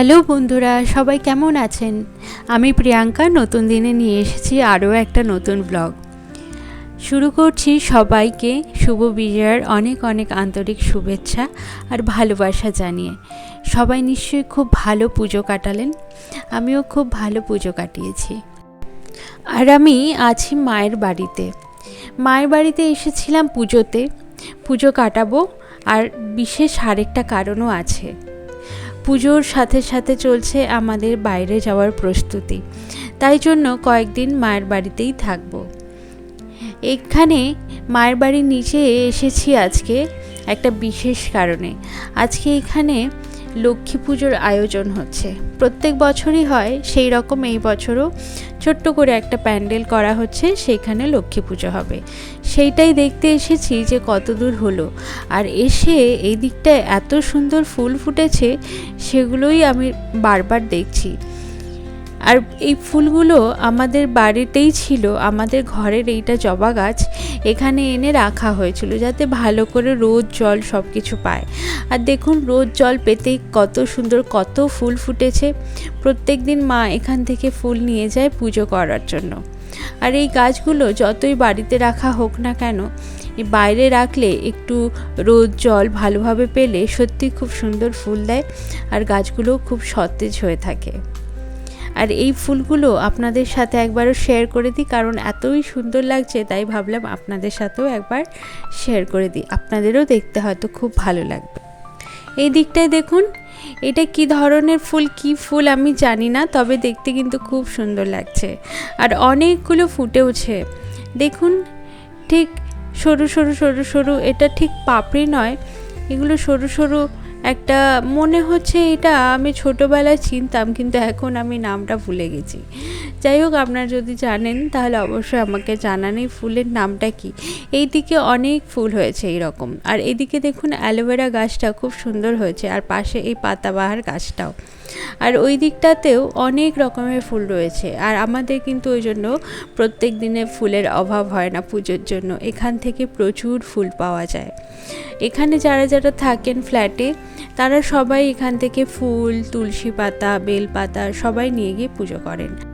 Hello বন্ধুরা, সবাই কেমন আছেন? আমি প্রিয়াঙ্কা, নতুন দিনে নিয়ে এসেছি আরও একটা নতুন ব্লগ শুরু করছি সবাইকে শুভ বিজয়ার অনেক অনেক আন্তরিক শুভেচ্ছা আর ভালোবাসা জানিয়ে। সবাই নিশ্চয়ই খুব ভালো পুজো কাটালেন, আমিও খুব ভালো পুজো কাটিয়েছি। আর আমি আছি মায়ের বাড়িতে। মায়ের বাড়িতে এসেছিলাম পুজোতে। পুজো কাটাবো, আর বিশেষ আরেকটা কারণও আছে। পুজোর সাথে সাথে চলছে আমাদের বাইরে যাওয়ার প্রস্তুতি। তাই জন্য কয়েকদিন মায়ের বাড়িতেই থাকব। এখানে মায়ের বাড়ির নিচে এসেছি আজকে একটা বিশেষ কারণে। আজকে এখানে লক্ষ্মী পুজোর আয়োজন হচ্ছে। প্রত্যেক বছরই হয়, সেই রকম এই বছরও ছোট্ট করে একটা প্যান্ডেল করা হচ্ছে সেইখানে লক্ষ্মী পুজো হবে। সেইটাই দেখতে এসেছি যে কত দূর হলো। আর এসে এই দিকটায় এত সুন্দর ফুল ফুটেছে, সেগুলোই আমি বারবার দেখছি। আর এই ফুলগুলো আমাদের বাড়িতেই ছিল, আমাদের ঘরের এইটা জবা গাছ এখানে এনে রাখা হয়েছিল যাতে ভালো করে রোদ জল সব কিছু পায়। আর দেখুন রোদ জল পেতেই কত সুন্দর, কত ফুল ফুটেছে। প্রত্যেক দিন মা এখান থেকে ফুল নিয়ে যায় পুজো করার জন্য। আর এই গাছগুলো যতই বাড়িতে রাখা হোক না কেন বাইরে রাখলে একটু রোদ জল ভালোভাবে পেলে সত্যি খুব সুন্দর ফুল দেয় আর গাছগুলো খুব সতেজ হয়ে থাকে। আর এই ফুলগুলো আপনাদের সাথে একবারও শেয়ার করে দিই, কারণ এতই সুন্দর লাগছে, তাই ভাবলাম আপনাদের সাথেও একবার শেয়ার করে দিই। আপনাদেরও দেখতে হয়তো খুব ভালো লাগবে। এই দিকটায় দেখুন, এটা কি ধরনের ফুল, কি ফুল আমি জানি না, তবে দেখতে কিন্তু খুব সুন্দর লাগছে। আর অনেকগুলো ফুটেওছে দেখুন, ঠিক সরু সরু সরু সরু, এটা ঠিক পাপড়ি নয়, এগুলো সরু সরু একটা মনে হচ্ছে এটা আমি ছোটোবেলায় চিনতাম, কিন্তু এখন আমি নামটা ভুলে গেছি। যাই হোক, আপনারা যদি জানেন, তাহলে অবশ্যই আমাকে জানান এই ফুলের নামটা কি। এইদিকে অনেক ফুল হয়েছে এইরকম। আর এদিকে দেখুন, অ্যালোভেরা গাছটা খুব সুন্দর হয়েছে, আর পাশে এই পাতাবাহার গাছটাও। আর ওই দিকটাতেও অনেক রকমের ফুল রয়েছে। আর আমাদের কিন্তু ওই জন্য প্রত্যেক দিনে ফুলের অভাব হয় না পুজোর জন্য। এখান থেকে প্রচুর ফুল পাওয়া যায়। এখানে যারা যারা থাকেন ফ্ল্যাটে, তারা সবাই এখান থেকে ফুল, তুলসী পাতা, বেল পাতা সবাই নিয়ে গিয়ে পুজো করেন।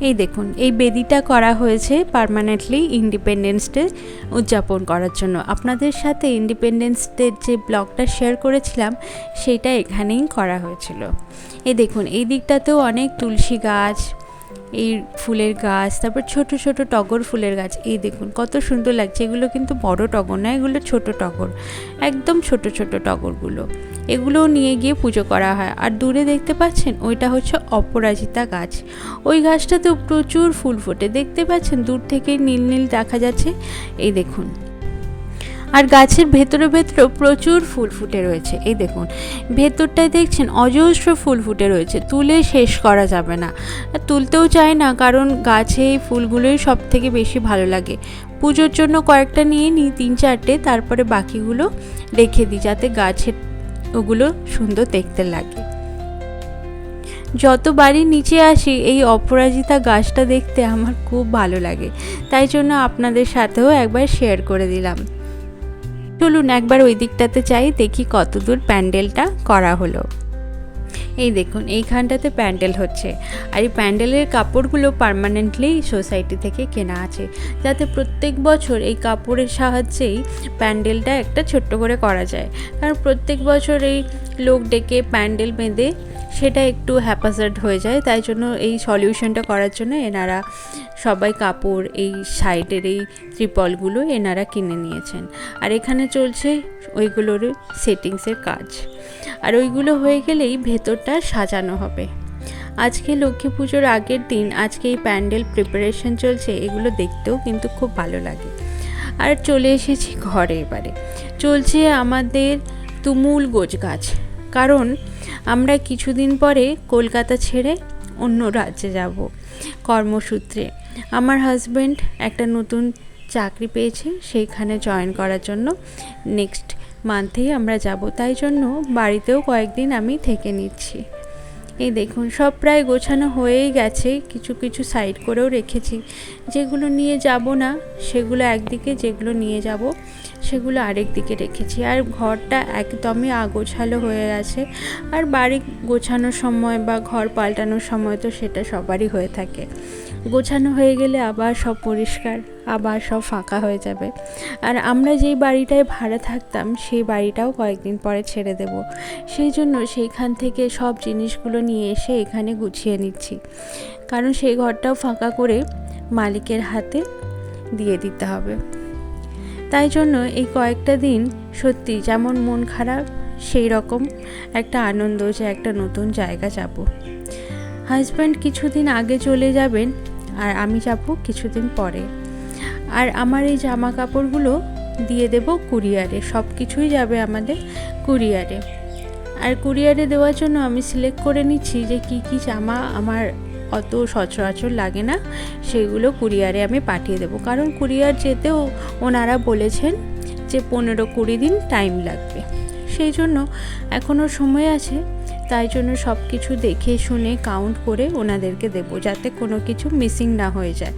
এই দেখুন, এই বেদিটা করা হয়েছে পারমানেন্টলি ইন্ডিপেন্ডেন্স ডে উদযাপন করার জন্য। আপনাদের সাথে ইন্ডিপেন্ডেন্স ডের যে ব্লগটা শেয়ার করেছিলাম, সেটা এখানেই করা হয়েছিল। এই দেখুন, এই দিকটাতেও অনেক তুলসী গাছ এই ফুলের গাছ, তারপর ছোট ছোট টগর ফুলের গাছ, এই দেখুন কত সুন্দর লাগছে। এগুলো কিন্তু বড় টগর না, এগুলো ছোট টগর, একদম ছোট ছোট টগরগুলো। এগুলোও নিয়ে গিয়ে পুজো করা হয়। আর দূরে দেখতে পাচ্ছেন, ওইটা হচ্ছে অপরাজিতা গাছ। ওই গাছটাতেও প্রচুর ফুল ফোটে। দেখতে পাচ্ছেন, দূর থেকে নীল নীল দেখা যাচ্ছে। এই দেখুন। আর গাছের ভেতরে ভেতরেও প্রচুর ফুল ফুটে রয়েছে। এই দেখুন, ভেতরটায় দেখছেন অজস্র ফুল ফুটে রয়েছে। তুলে শেষ করা যাবে না। তুলতেও চায় না, কারণ গাছে এই ফুলগুলোই সব থেকে বেশি ভালো লাগে। পুজোর জন্য কয়েকটা নিয়ে নিই, তিন চারটে, তারপরে বাকিগুলো রেখে দিই, যাতে গাছের ওগুলো সুন্দর দেখতে লাগে। যত বাড়ি নিচে আসি, এই অপরাজিতা গাছটা দেখতে আমার খুব ভালো লাগে। তাই জন্য আপনাদের সাথেও একবার শেয়ার করে দিলাম। চলুন একবার ওই দিকটাতে চাই, দেখি কতদূর প্যান্ডেলটা করা হলো। এই দেখুন, এইখানটাতে প্যান্ডেল হচ্ছে। আর এই প্যান্ডেলের কাপড়গুলো পারমানেন্টলি সোসাইটি থেকে কেনা আছে। যাতে প্রত্যেক বছর এই কাপড়ের সাহায্যেই প্যান্ডেলটা একটা ছোট্ট করে করা যায়। কারণ প্রত্যেক বছর এই লোক ডেকে প্যান্ডেল বেঁধে, সেটা একটু হ্যাপাজার্ড হয়ে যায়। তাই জন্য এই সলিউশনটা করার জন্য এনারা সবাই কাপড়, এই সাইডের এই ত্রিপলগুলো এনারা কিনে নিয়েছেন। আর এখানে চলছে ওইগুলোর সেটিংসের কাজ। আর ওইগুলো হয়ে গেলেই ভেতরটা সাজানো হবে। আজকে লক্ষ্মী পুজোর আগের দিন, আজকে এই প্যান্ডেল প্রিপারেশন চলছে, এগুলো দেখতেও কিন্তু খুব ভালো লাগে। আর চলে এসেছি ঘরে এবারে। চলছে আমাদের তুমুল গোছ গাছ কারণ আমরা কিছুদিন পরে কলকাতা ছেড়ে অন্য রাজ্যে যাব কর্মসূত্রে। আমার হাজব্যান্ড একটা নতুন চাকরি পেয়েছে, সেইখানে জয়েন করার জন্য। নেক্সট মান্থেই আমরা যাব, তাই জন্য বাড়িতেও কয়েকদিন আমি থেকে নিচ্ছি। এই দেখুন, সব প্রায় গোছানো হয়েই গেছে, কিছু কিছু সাইড করেও রেখেছি। যেগুলো নিয়ে যাব না, সেগুলো একদিকে, যেগুলো নিয়ে যাব, সেগুলো আরেক দিকে রেখেছি। আর ঘরটা একদমই আগোছালো হয়ে আছে। আর বাড়ি গোছানোর সময় বা ঘর পাল্টানোর সময় তো সেটা সবারই হয়ে থাকে। গোছানো হয়ে গেলে আবার সব পরিষ্কার, আবার সব ফাঁকা হয়ে যাবে। আর আমরা যেই বাড়িটায় ভাড়া থাকতাম, সেই বাড়িটাও কয়েকদিন পরে ছেড়ে দেব। সেই জন্য সেইখান থেকে সব জিনিসগুলো নিয়ে এসে এখানে গুছিয়ে নিচ্ছি। কারণ সেই ঘরটাও ফাঁকা করে মালিকের হাতে দিয়ে দিতে হবে। তাই জন্য এই কয়েকটা দিন সত্যি যেমন মন খারাপ, সেই রকম একটা আনন্দ যে একটা নতুন জায়গা যাব। হাজব্যান্ড কিছুদিন আগে চলে যাবেন আর আমি যাব কিছুদিন পরে। আর আমার এই জামা কাপড়গুলো দিয়ে দেব কুরিয়ারে সব কিছুই যাবে আমাদের কুরিয়ারে। আর কুরিয়ারে দেওয়ার জন্য আমি সিলেক্ট করে নিচ্ছি যে কি কি জামা আমার অত সচরাচর লাগে না, সেগুলো কুরিয়ারে আমি পাঠিয়ে দেবো। কারণ কুরিয়ার যেতেও ওনারা বলেছেন যে পনেরো কুড়ি দিন টাইম লাগবে। সেই জন্য এখনও সময় আছে তাই জন্য সব কিছু দেখে শুনে কাউন্ট করে ওনাদেরকে দেবো, যাতে কোনো কিছু মিসিং না হয়ে যায়।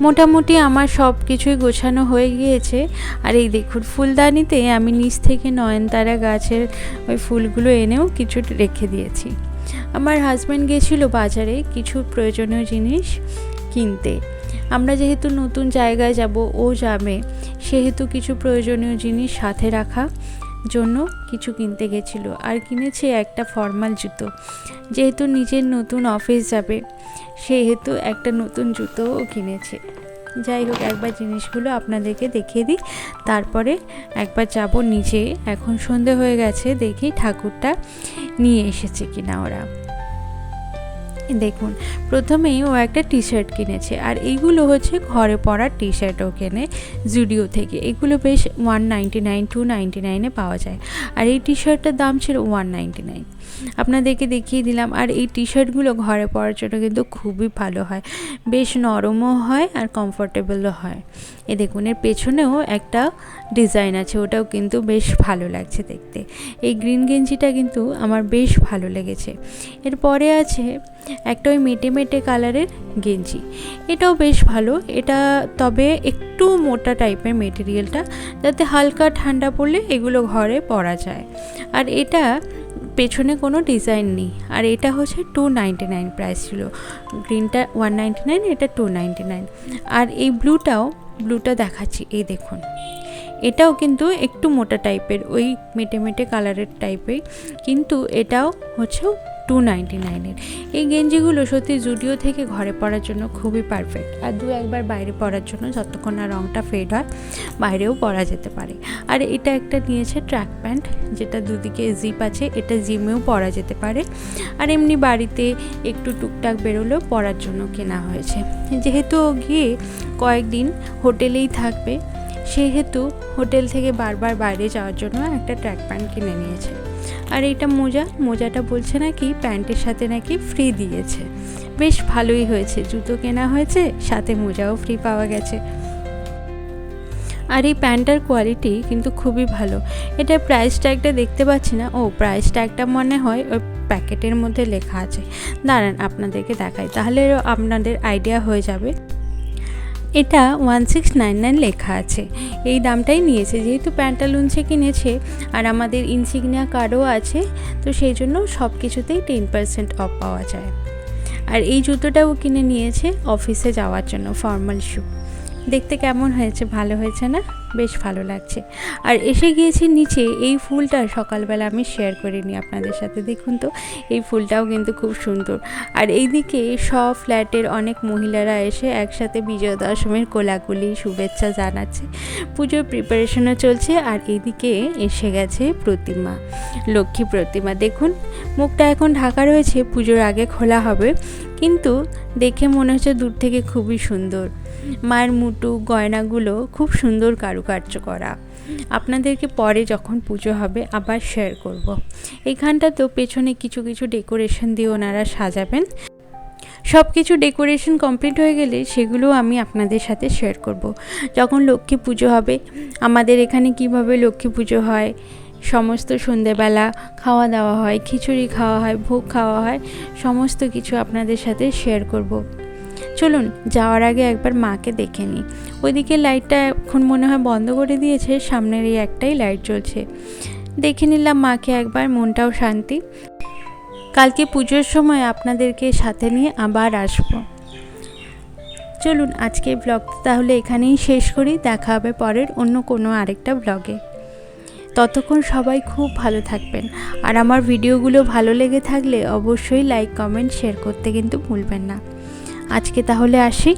মোটামুটি আমার সব কিছুই গোছানো হয়ে গিয়েছে। আর এই দেখুন, ফুলদানিতে আমি নিচ থেকে নয়নতারা গাছের ওই ফুলগুলো এনেও কিছু রেখে দিয়েছি। আমার হাজব্যান্ড গেছিল বাজারে কিছু প্রয়োজনীয় জিনিস কিনতে। আমরা যেহেতু নতুন জায়গায় যাব, ও যাবে, সেহেতু কিছু প্রয়োজনীয় জিনিস সাথে রাখা। জন্য কিছু কিনতে গেছিল আর কিনেছে একটা ফর্মাল জুতো। যেহেতু নিজের নতুন অফিস যাবে, সেহেতু একটা নতুন জুতোও কিনেছে। যাই হোক, একবার জিনিসগুলো আপনাদেরকে দেখিয়ে দিই। তারপরে একবার যাব নিচে এখন সন্ধে হয়ে গেছে, দেখি ঠাকুরটা নিয়ে এসেছে কিনা ওরা। দেখুন, প্রথমেই ও একটা টি শার্ট কিনেছে, আর এইগুলো হচ্ছে ঘরে পরার টি শার্ট ও কেনে জুডিও থেকে। এগুলো বেশ one ninety nine two ninety নাইনে পাওয়া যায়। আর এই টি শার্টটার দাম ছিল ওয়ান নাইনটি নাইন আপনাদেরকে দেখিয়ে দিলাম, আর এই টি শার্টগুলো ঘরে পরার জন্য কিন্তু খুবই ভালো হয়। বেশ নরমও হয় আর কমফোর্টেবলও হয়। এ দেখুন, এর পেছনেও একটা ডিজাইন আছে, ওটাও কিন্তু বেশ ভালো লাগছে দেখতে। এই গ্রিন গেঞ্জিটা কিন্তু আমার বেশ ভালো লেগেছে। এরপরে আছে একটা ওই মেটে মেটে কালারের গেঞ্জি। এটাও বেশ ভালো। এটা তবে একটু মোটা টাইপের মেটেরিয়ালটা যাতে হালকা ঠান্ডা পড়লে এগুলো ঘরে পরা যায়। আর এটা পেছনে কোনো ডিজাইন নেই। আর এটা হচ্ছে টু নাইনটি নাইন প্রাইস ছিল। গ্রিনটা ওয়ান নাইনটি নাইন এটা টু নাইনটি নাইন আর এই ব্লুটাও ব্লুটা দেখাচ্ছি, এই দেখুন। এটাও কিন্তু একটু মোটা টাইপের ওই মেটে মেটে কালারের টাইপের কিন্তু এটাও হচ্ছে টু নাইনের এই গেঞ্জিগুলো সত্যি জুডিও থেকে ঘরে পরার জন্য খুবই পারফেক্ট আর দু একবার বাইরে পরার জন্য যতক্ষণ না রঙটা ফেড হয়, বাইরেও পরা যেতে পারে। আর এটা একটা নিয়েছে ট্র্যাক প্যান্ট যেটা দুদিকে জিপ আছে, এটা জিমেও পরা যেতে পারে। আর এমনি বাড়িতে একটু টুকটাক বেরোলেও পরার জন্য কেনা হয়েছে। যেহেতু গিয়ে কয়েকদিন হোটেলেই থাকবে, সেহেতু হোটেল থেকে বারবার বাইরে যাওয়ার জন্য একটা ট্র্যাক প্যান্ট কিনে নিয়েছে। আর এইটা মোজা, মোজাটা বলছে নাকি প্যান্টের সাথে নাকি ফ্রি দিয়েছে। বেশ ভালোই হয়েছে, জুতো কেনা হয়েছে, সাথে মোজাও ফ্রি পাওয়া গেছে। আর এই প্যান্টটার কোয়ালিটি কিন্তু খুবই ভালো। এটা প্রাইস ট্যাগটা দেখতে পাচ্ছি না। ও প্রাইস ট্যাগটা মনে হয় ওই প্যাকেটের মধ্যে লেখা আছে। দাঁড়ান, আপনাদেরকে দেখাই। তাহলে আপনাদের আইডিয়া হয়ে যাবে। এটা ওয়ান সিক্স নাইন নাইন লেখা আছে। এই দামটাই নিয়েছে, যেহেতু প্যান্টালুন্সে কিনেছে আর আমাদের ইনসিগনিয়া কার্ডও আছে, তো সেই জন্য সব কিছুতেই টেন পার্সেন্ট অফ পাওয়া যায়। আর এই জুতোটাও কিনে নিয়েছে অফিসে যাওয়ার জন্য ফর্মাল শ্যু দেখতে কেমন হয়েছে, ভালো হয়েছে না? বেশ ভালো লাগছে। আর এসে গিয়েছি নিচে, এই ফুলটা সকালবেলা আমি শেয়ার করিনি আপনাদের সাথে, দেখুন তো, এই ফুলটাও কিন্তু খুব সুন্দর। আর এইদিকে সব ফ্ল্যাটের অনেক মহিলারা এসে একসাথে বিজয় দশমীর কোলাকুলি শুভেচ্ছা জানাচ্ছে। পুজোর প্রিপারেশনও চলছে, আর এদিকে এসে গেছে প্রতিমা, লক্ষ্মী প্রতিমা। দেখুন, মুখটা এখন ঢাকা রয়েছে, পুজোর আগে খোলা হবে, কিন্তু দেখে মনে হচ্ছে দূর থেকে খুবই সুন্দর। মায়ের মুটু, গয়নাগুলো খুব সুন্দর কারুকার্য করা আপনাদেরকে পরে যখন পুজো হবে আবার শেয়ার করব। এইখানটা তো পেছনে কিছু কিছু ডেকোরেশন দিয়ে ওনারা সাজাবেন সব কিছু ডেকোরেশন কমপ্লিট হয়ে গেলে সেগুলো আমি আপনাদের সাথে শেয়ার করব। যখন লক্ষ্মী পুজো হবে, আমাদের এখানে কীভাবে লক্ষ্মী পুজো হয়, সমস্ত সন্ধেবেলা খাওয়া দাওয়া হয়, খিচুড়ি খাওয়া হয়, ভোগ খাওয়া হয়, সমস্ত কিছু আপনাদের সাথে শেয়ার করব চলুন, যাওয়ার আগে একবার মাকে দেখে নিই। ওইদিকে লাইটটা এখন মনে হয় বন্ধ করে দিয়েছে, সামনের এই একটাই লাইট জ্বলছে। দেখে নিলাম মাকে একবার, মনটাও শান্তি। কালকে পুজোর সময় আপনাদেরকে সাথে নিয়ে আবার আসব। চলুন আজকে ব্লগটা তাহলে এখানেই শেষ করি। দেখা হবে পরের অন্য কোনো আরেকটা ব্লগে। ততক্ষণ সবাই খুব ভালো থাকবেন। আর আমার ভিডিওগুলো ভালো লেগে থাকলে অবশ্যই লাইক, কমেন্ট, শেয়ার করতে কিন্তু ভুলবেন না। আজকে তাহলে আসি।